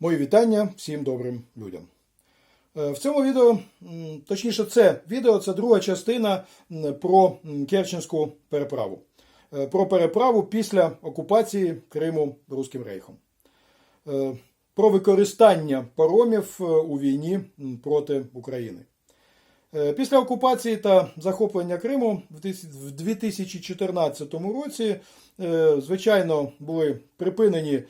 Мої вітання всім добрим людям. Е, В цьому відео, точніше, це відео це друга частина про Керченську переправу. Е, Про переправу після окупації Криму Руським Рейхом. Е, Про використання паромів у війні проти України. Після окупації та захоплення Криму в 2014 році, звичайно, були припинені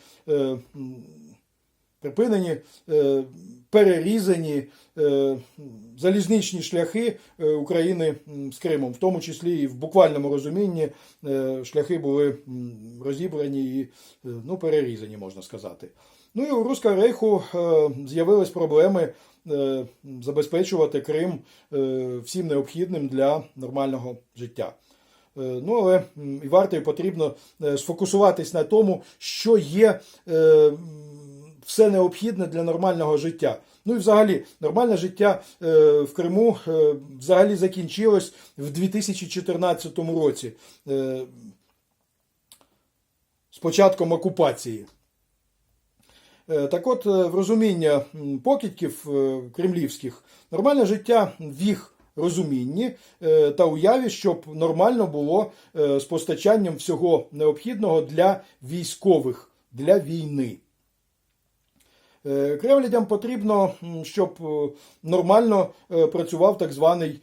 припинені, е, перерізані е, залізничні шляхи е, України з Кримом, в тому числі і в буквальному розумінні шляхи були розібрані і ну, перерізані, можна сказати. Ну і у Руського рейху з'явились проблеми забезпечувати Крим всім необхідним для нормального життя. Ну, але і варто і потрібно сфокусуватись на тому, що є все необхідне для нормального життя. Ну і взагалі, нормальне життя е, в Криму е, взагалі закінчилось в 2014 році е, з початком окупації. Так от, в розуміння покидьків кремлівських, нормальне життя в їх розумінні та уяві, щоб нормально було з постачанням всього необхідного для військових, для війни. Е, Кремлядям потрібно, щоб е, нормально е, працював так званий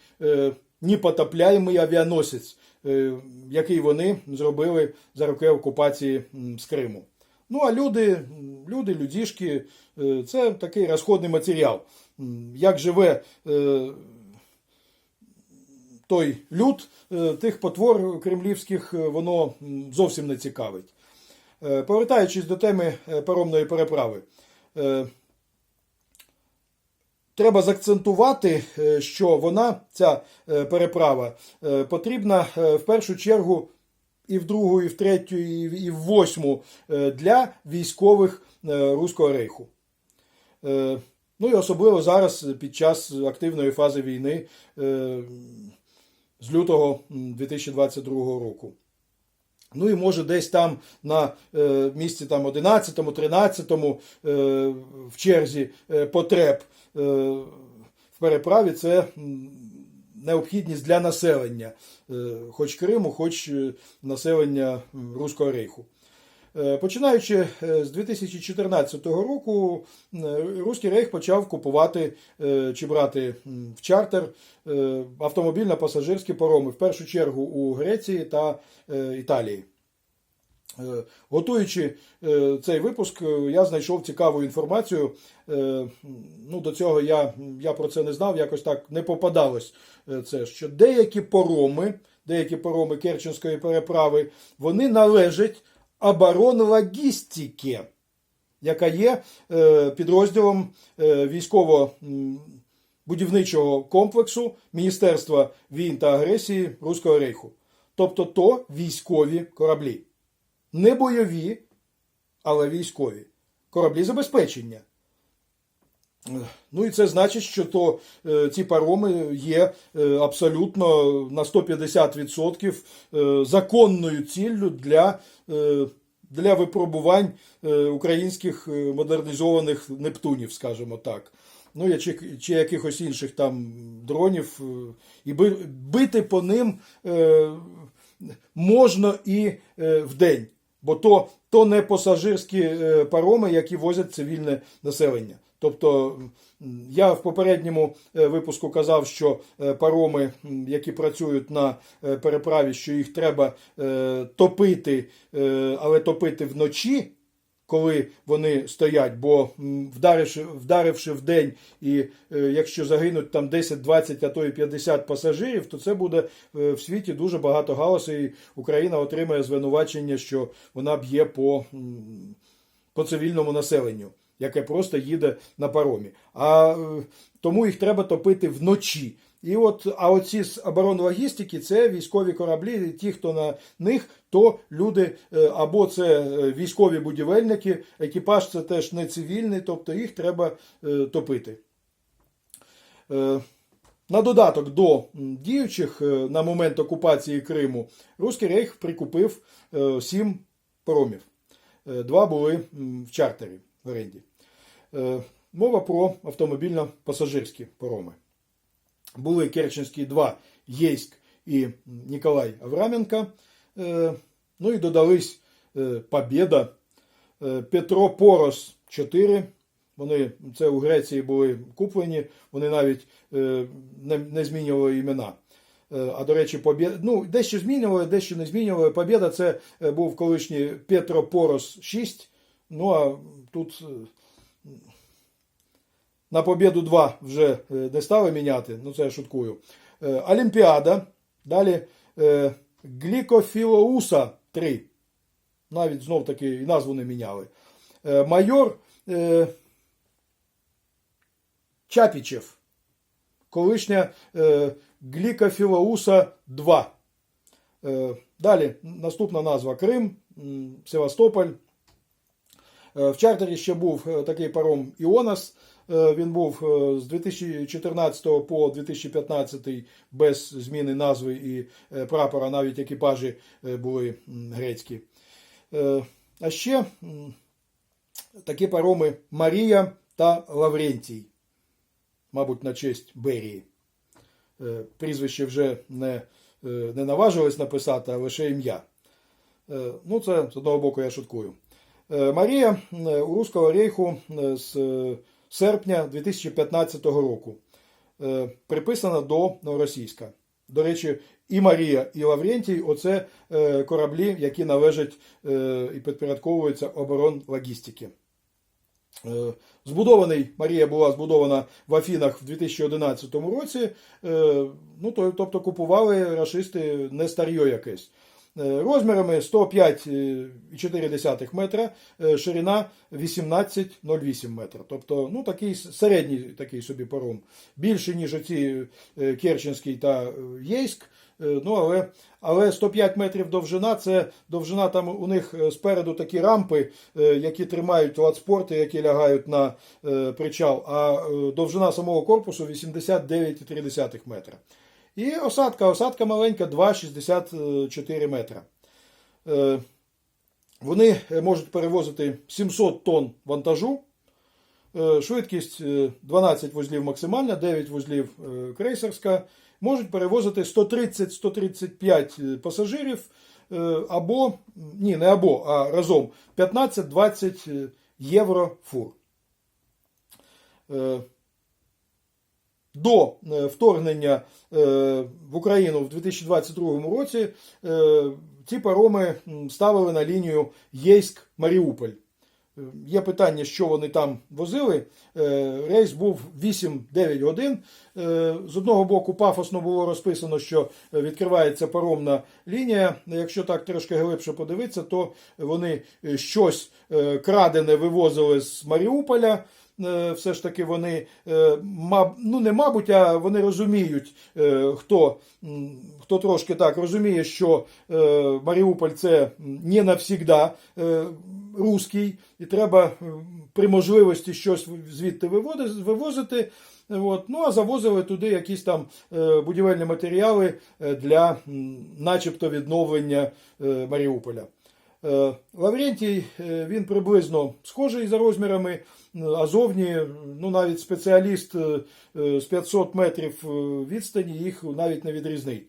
непотопляємий авіаносець, який вони зробили за роки окупації з Криму. Ну а люди, люди, людішки, це такий розходний матеріал. Як живе той люд, тих потвор кремлівських воно зовсім не цікавить. Повертаючись до теми паромної переправи, треба заакцентувати, е, що вона, ця е, переправа, е, потрібна е, в першу чергу і в другу, і в третю, і в- восьму е, для військових е, Руського рейху. Е, Ну і особливо зараз під час активної фази війни е, з лютого 2022 року. Ну і може десь там на е, місці там 11-му, 13-му е, в черзі е, потреб е, в переправі це необхідність для населення, е, хоч Криму, хоч е, населення Руського рейху. Е, Починаючи е, з 2014 року, Руський рейх почав купувати е, чи брати в чартер автомобільно-пасажирські пароми, в першу чергу у Греції та Італії. Готуючи цей випуск, я знайшов цікаву інформацію. Ну, до цього я, я про це не знав, якось так не попадалось. Це що деякі пароми, деякі пароми Керченської переправи, вони належать оборонлогістики, яка є е, підрозділом е, військово-будівничого комплексу Міністерства війн та агресії Руського рейху. Тобто то військові кораблі. Не бойові, але військові. Кораблі забезпечення. Ну і це значить, що то е, ці пароми є е, абсолютно на 150% е, законною ціллю для, для випробувань українських модернізованих Нептунів, скажімо так. Ну, чи, чи якихось інших там дронів, і бити по ним можна і е, вдень, бо то, то не пасажирські пароми, які возять цивільне населення. Тобто я в попередньому е, випуску казав, що е, пароми, які працюють на е, переправі, що їх треба топити, але топити вночі, коли вони стоять, бо вдаривши, вдаривши в день, і якщо загинуть там 10, 20, а то і 50 пасажирів, то це буде в світі дуже багато галасу, і Україна отримає звинувачення, що вона б'є по, по цивільному населенню, яке просто їде на паромі. А е, тому їх треба топити вночі. І от, а оці з оборонлогістики це військові кораблі, ті, хто на них, то люди е, або це е, військові будівельники, екіпаж це теж не цивільний, тобто їх треба топити. На додаток до діючих на момент окупації Криму, Руський рейх прикупив сім паромів. Два були в чартері в оренді. Е, Мова про автомобільно-пасажирські пароми. Були Керченські 2 Єйськ і Ніколай Авраменко. Е, Ну і додались е, Побєда, Петро Порос 4. Вони це у Греції були куплені, вони навіть не, не змінювали імена. А до речі, Побєда, ну, дещо змінювали, дещо не змінювали. Побєда це був колишній Петро Порос 6. Ну а тут на Побєду 2 вже е, не стали міняти, ну це я шуткую. Е, Олімпіада. Далі е, Глікофілоуса 3. Навіть знов таки і назву не міняли. Майор Чапічев. Колишня Глікофілоуса 2. Е, Далі наступна назва Крим, Севастополь. Е, В чартері ще був е, такий паром Іонас. Е, Він був з 2014 по 2015 без зміни назви і прапора, навіть екіпажі були грецькі. А ще такі пароми Марія та Лаврентій, мабуть, на честь Берії. Прізвище вже не, не наважилось написати, а лише ім'я. Ну, це з одного боку я шуткую. Е, Марія е, у Руського рейху е, з серпня 2015 року приписана до Новоросійська. До речі, і Марія, і Лаврентій оце кораблі, які належать і підпорядковуються оборон логістики. Збудований Марія була збудована в Афінах в 2011 році. Ну, тобто купували рашисти не старьо якесь. Е, Розмірами 105,4 метра, е, ширина 18,08 метра. Тобто, ну, такий середній такий собі паром. Більше, ніж оці е, Керченський та Єйськ. Ну, але, але 105 метрів довжина це довжина там у них спереду такі рампи, які тримають ладспорти, які лягають на причал, а довжина самого корпусу 89,3 метра. І осадка, осадка маленька 2,64 метра. Е, Вони е, можуть перевозити 700 тонн вантажу. Е, Швидкість е, 12 вузлів максимальна, 9 вузлів е, крейсерська. Можуть перевозити 130-135 пасажирів е, або, ні, не або, а разом 15-20 євро фур. До е, вторгнення е, в Україну в 2022 році е, ці пароми ставили на лінію Єйськ-Маріуполь. Є питання, що вони там возили. Рейс був 8-9 годин. З одного боку, пафосно було розписано, що відкривається паромна лінія. Якщо так трошки глибше подивитися, то вони щось крадене вивозили з Маріуполя. Е, Все ж таки вони, е, ну не мабуть, а вони розуміють, е, хто, хто трошки так розуміє, що Маріуполь це не навсігда руський, і треба при можливості щось звідти вивозити. От. Ну а завозили туди якісь там будівельні матеріали для начебто відновлення Маріуполя. Е, Лаврентій е, він приблизно схожий за розмірами, е, а зовні ну, навіть спеціаліст з 500 метрів відстані їх навіть не відрізнить.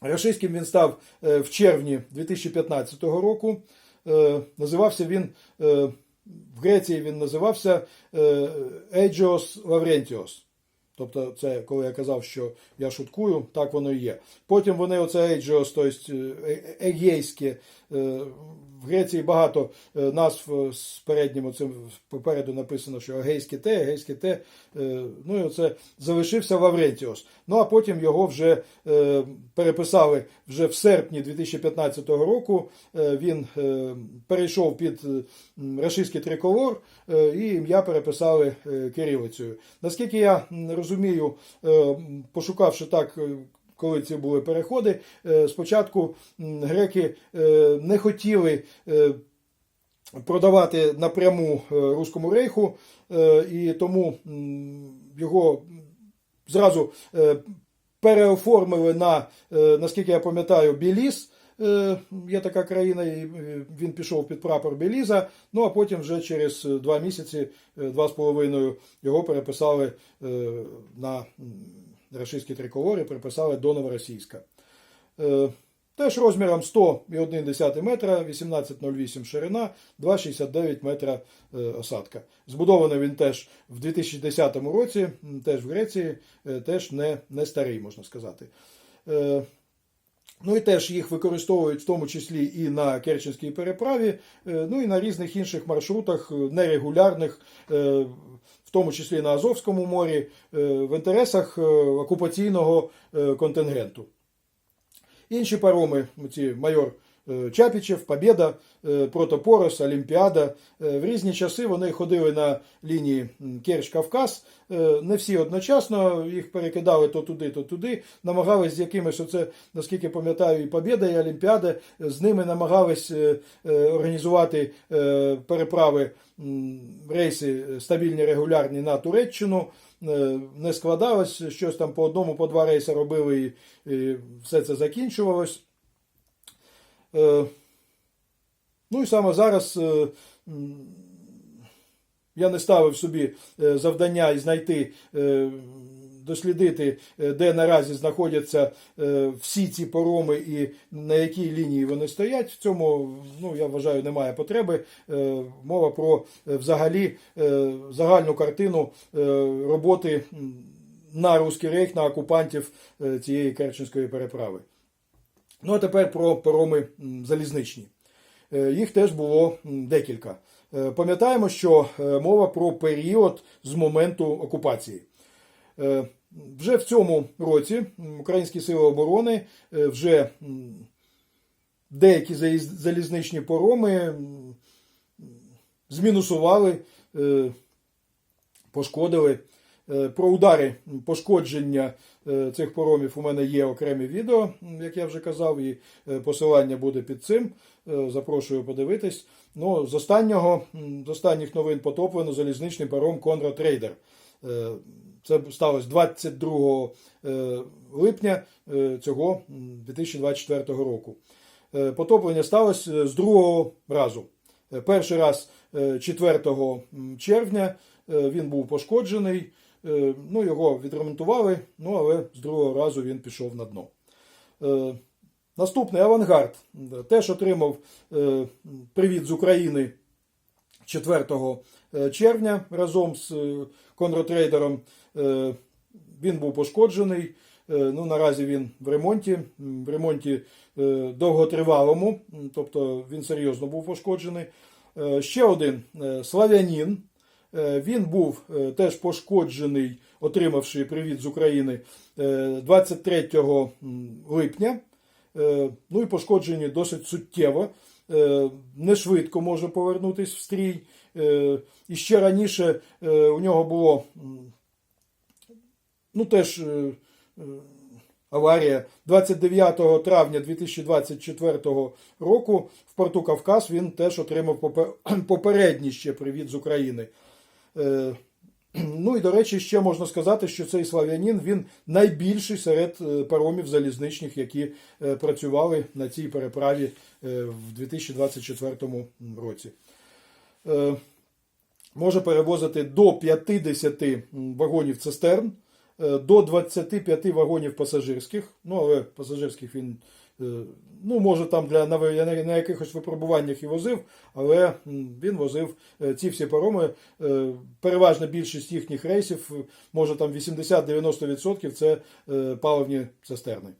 Рашистським він став в червні 2015 року. Називався він в Греції він називався Ейджіос Лаврентіос. Тобто, це коли я казав, що я шуткую, так воно і є. Потім вони оце Ейджіос, тобто е, егейське. е, В Греції багато е, назв е, з переднім оцим попереду написано, що егейське те, егейське те. е, Ну і оце залишився Лаврентіос. Ну а потім його вже е, переписали вже в серпні 2015 року. Е, Він е, перейшов під е, рашистський триколор е, і ім'я переписали е, кирилицею. Наскільки я м, розумію, е, пошукавши так. е, Коли ці були переходи, е, спочатку греки не хотіли продавати напряму Руському рейху, і тому його зразу переоформили на, наскільки я пам'ятаю, біліс. Е, є така країна, і е, він пішов під прапор Беліза. Ну а потім вже через е, два місяці, два з половиною, його переписали на рашистські триколори, переписали до Новоросійська. Теж розміром 100,1 метра, 18,08 ширина, 2,69 метра осадка. Збудований він теж в 2010 році, теж в Греції, теж не, не старий, можна сказати. Ну і теж їх використовують в тому числі і на Керченській переправі, е, ну і на різних інших маршрутах е, нерегулярних, е, в тому числі на Азовському морі, в інтересах окупаційного контингенту. Інші пароми, ці майор Чапічев, Побєда, е, Протопорос, Олімпіада. е, В різні часи вони ходили на лінії Керч-Кавказ. Е, Не всі одночасно їх перекидали то туди, то туди. Намагались з якимось, оце, наскільки пам'ятаю, і Побєда, і Олімпіада. З ними намагались е, е, організувати е, переправи рейси стабільні, регулярні на Туреччину. Е, Не складалось, щось там по одному, по два рейси робили, і все це закінчувалось. Е, Ну і саме зараз е, я не ставив собі е, завдання і знайти, дослідити, де наразі знаходяться всі ці пороми і на якій лінії вони стоять. В цьому, ну, я вважаю, немає потреби. Мова про взагалі загальну картину роботи на Руський рейх, на окупантів цієї Керченської переправи. Ну а тепер про пароми залізничні. Е, Їх теж було декілька. Е, Пам'ятаємо, що е, мова про період з моменту окупації. Вже в цьому році Українські сили оборони вже деякі залізничні пороми змінусували, пошкодили. Про удари пошкодження цих поромів у мене є окремі відео, як я вже казав, і е, посилання буде під цим. Е, Запрошую подивитись. Ну, з останнього, з останніх новин потоплено залізничний паром Конрад Рейдер. Е, Це сталося 22 е, липня е, цього 2024 року. Е, Потоплення сталося е, з другого разу. Е, Перший раз е, 4 червня е, він був пошкоджений. Е, Ну, його відремонтували, ну, але з другого разу він пішов на дно. Е, Наступний авангард теж отримав е, привіт з України 4 е, червня разом з конротрейдером. Він був пошкоджений. Ну, наразі він в ремонті, в ремонті довготривалому, тобто він серйозно був пошкоджений. Ще один славянін. Е, Він був е, теж пошкоджений, отримавши привіт з України е, 23 липня. Е, Ну і пошкоджені досить суттєво. Не швидко може повернутися в стрій. І ще раніше у нього було ну теж аварія 29 травня 2024 року в порту Кавказ він теж отримав попе- попередній ще привіт з України. Е, Ну і до речі, ще можна сказати, що цей слав'янін він найбільший серед е, паромів залізничних, які е, працювали на цій переправі в 2024 році. Може перевозити до 50 вагонів цистерн, до 25 вагонів пасажирських. Ну, але пасажирських він ну, може там для на, на, якихось випробуваннях і возив, але він возив е, ці всі пароми. Е, Переважна більшість їхніх рейсів, е, може там 80-90% це паливні цистерни.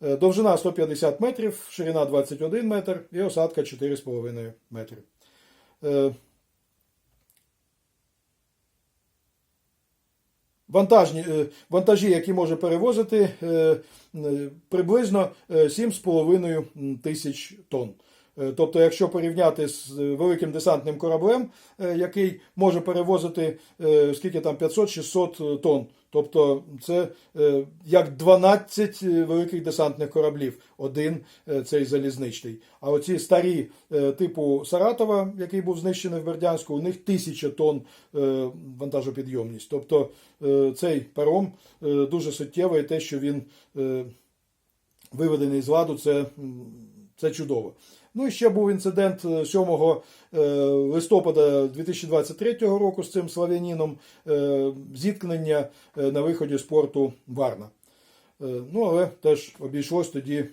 Довжина 150 метрів, ширина 21 метр і осадка 4,5 метри. Вантажні, е, вантажі, які може перевозити, е, е, приблизно е, 7,5 тисяч тонн. Е, Тобто, якщо порівняти з е, великим десантним кораблем, е, який може перевозити скільки там 500-600 тонн. Тобто це як 12 великих десантних кораблів, один цей залізничний. А оці старі типу Саратова, який був знищений в Бердянську, у них тисяча тонн вантажопідйомність. Тобто цей паром дуже суттєвий, те, що він виведений з ладу, це Це чудово. Ну і ще був інцидент е, 7 е, листопада 2023 року з цим славяніном е, зіткнення е, на виході з порту Варна. Е, Ну, але теж обійшлось тоді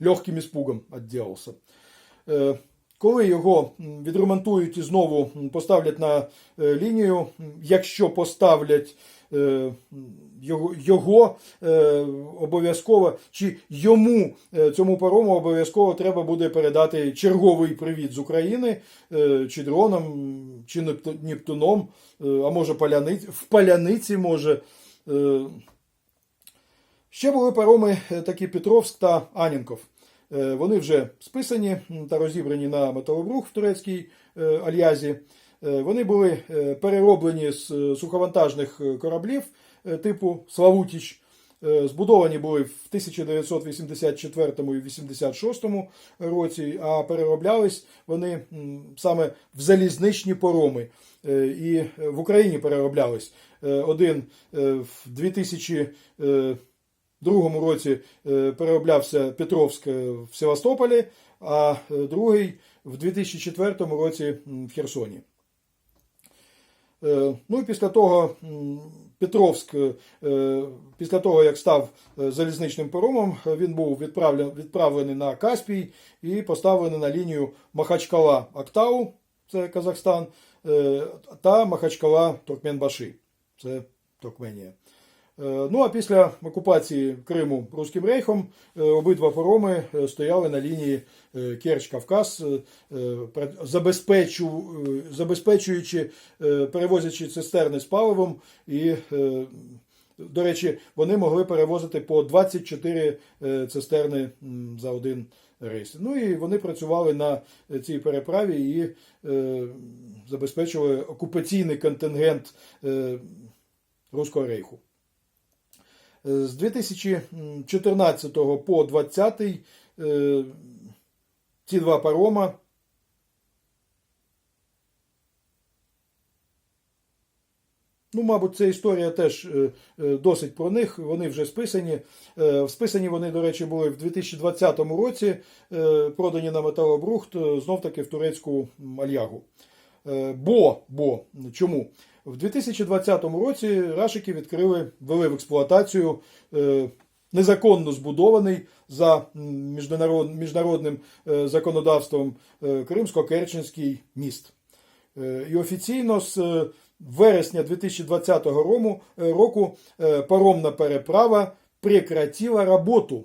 легким іспугом відділився. Е, Коли його відремонтують і знову поставлять на е, лінію, якщо поставлять е, його, його е, обов'язково, чи йому е, цьому парому обов'язково треба буде передати черговий привіт з України, е, чи дроном, чи Непт- Нептуном, е, а може паляниць, в паляниці може. Е, Ще були пароми е, такі Петровськ та Анінков. Е, Вони вже списані та розібрані на металобрух в турецькій е, альязі. Е, Вони були е, перероблені з е, суховантажних кораблів типу Славутіч. Збудовані були в 1984 і 86 році, а перероблялись вони саме в залізничні пороми. І в Україні перероблялись. Один в 2000 е, році перероблявся Петровськ в Севастополі, а другий в 2004 році в Херсоні. Е, Ну і після того Петровськ, е, після того як став е, залізничним паромом, е, він був відправлений на Каспій і поставлений на лінію Махачкала Актау, це Казахстан, та Махачкала Туркменбаши, це Туркменія. Е, Ну а після окупації Криму Руським рейхом е, обидва пароми е, стояли на лінії Керч-Кавказ, забезпечуючи, перевозячи цистерни з паливом. І, до речі, вони могли перевозити по 24 е, цистерни за один рейс. Ну і вони працювали на цій переправі і забезпечували окупаційний контингент Руського рейху. З 2014 по 2020 е, ці два парома Ну, мабуть, ця історія теж е, е, досить про них. Вони вже списані. Списані вони, до речі, були в 2020 році, продані на металобрухт, знов таки в турецьку альягу. Бо, бо чому? В 2020 році Рашики відкрили, ввели в експлуатацію е, незаконно збудований за міжнародним е, законодавством е, Кримсько-Керченський міст. І офіційно з вересня 2020 року, паромна переправа прекратила роботу.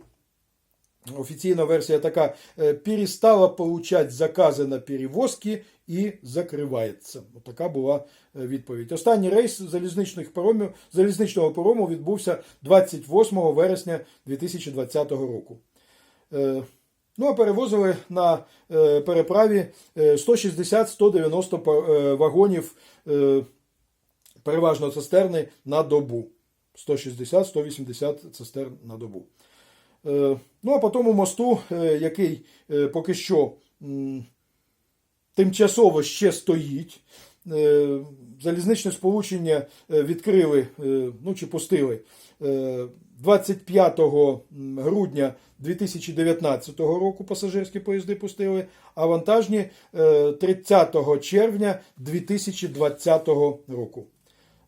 Офіційна версія така: е, перестала получать закази на перевозки і закривається. Така була е, відповідь. Останній рейс залізничних паромів, залізничного парому відбувся 28 вересня 2020 року. Е, Ну, а перевозили на переправі е, 160-190 е, вагонів, переважно цистерни на добу. 160-180 цистерн на добу. Е, Ну, а по тому мосту, е, який е, поки що тимчасово ще стоїть. Залізничне сполучення відкрили, ну чи пустили е, 25 грудня 2019 року пасажирські поїзди пустили, а вантажні е, 30 червня 2020 року.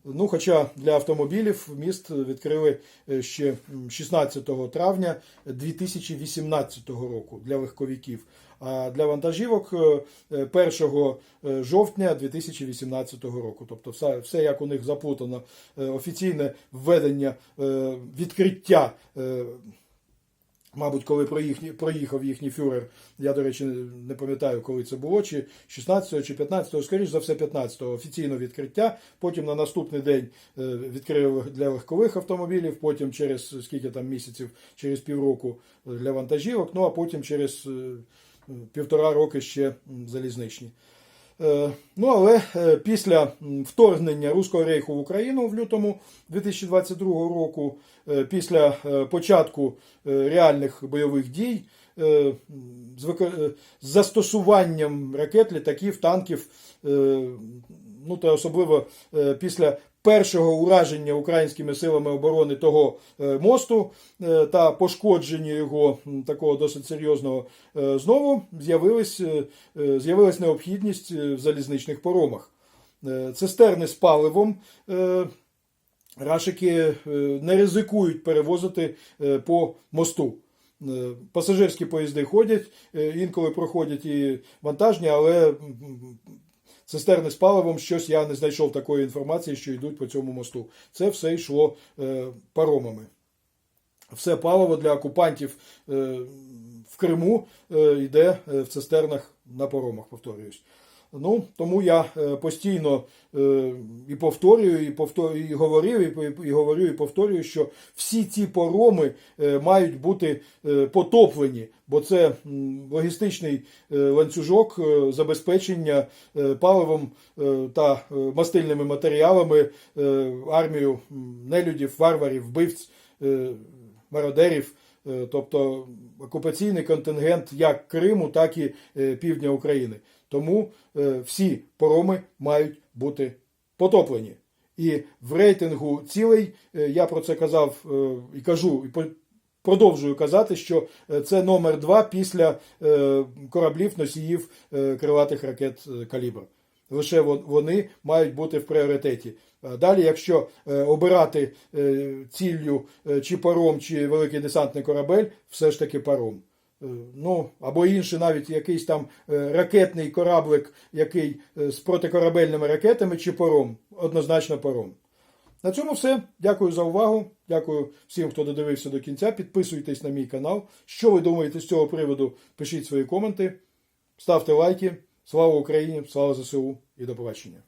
Ну, хоча для автомобілів міст відкрили е, ще 16 травня 2018 року для легковиків, а для вантажівок е, е, 1 жовтня 2018 року. Тобто все, все як у них заплутано, Е, офіційне введення е, відкриття. Мабуть, коли проїхав їхній фюрер, я, до речі, не пам'ятаю, коли це було, чи 16 чи 15, скоріш за все, 15-го офіційно відкриття. Потім на наступний день е, відкрили для легкових автомобілів, потім через скільки там місяців, через півроку для вантажівок, ну а потім через е, півтора роки ще залізничні. Е, Ну, але е, після вторгнення Руського рейху в Україну в лютому 2022 року, е, після початку реальних бойових дій, з застосуванням ракет, літаків, танків, ну та особливо е, після першого ураження українськими силами оборони того е, мосту е, та пошкодження його такого досить серйозного, знову з'явилась, необхідність в залізничних поромах. Цистерни з паливом. Рашики не ризикують перевозити по мосту. Пасажирські поїзди ходять, інколи проходять і вантажні, але цистерни з паливом щось я не знайшов такої інформації, що йдуть по цьому мосту. Це все йшло е, паромами. Все паливо для окупантів е, в Криму е, йде в цистернах на паромах, повторююсь. Ну, тому я е, постійно е, і повторюю, і повторюю, і говорив, і, і говорю, і повторюю, що всі ці пороми е, мають бути потоплені, бо це логістичний ланцюжок забезпечення паливом та мастильними матеріалами армію нелюдів, варварів, вбивць, мародерів. Тобто окупаційний контингент як Криму, так і півдня України. Тому е, всі пороми мають бути потоплені. І в рейтингу цілей е, я про це казав е, і кажу, і продовжую казати, що це номер два після кораблів носіїв крилатих ракет калібр. Лише вони мають бути в пріоритеті. Далі, якщо обирати ціллю чи паром, чи великий десантний корабель, все ж таки паром. Е, Ну, або інший навіть якийсь там е, ракетний кораблик, який е, з протикорабельними ракетами, чи паром. Однозначно паром. На цьому все. Дякую за увагу. Дякую всім, хто додивився до кінця. Підписуйтесь на мій канал. Що ви думаєте з цього приводу? Пишіть свої коменти, ставте лайки. Слава Україні, слава ЗСУ і до побачення.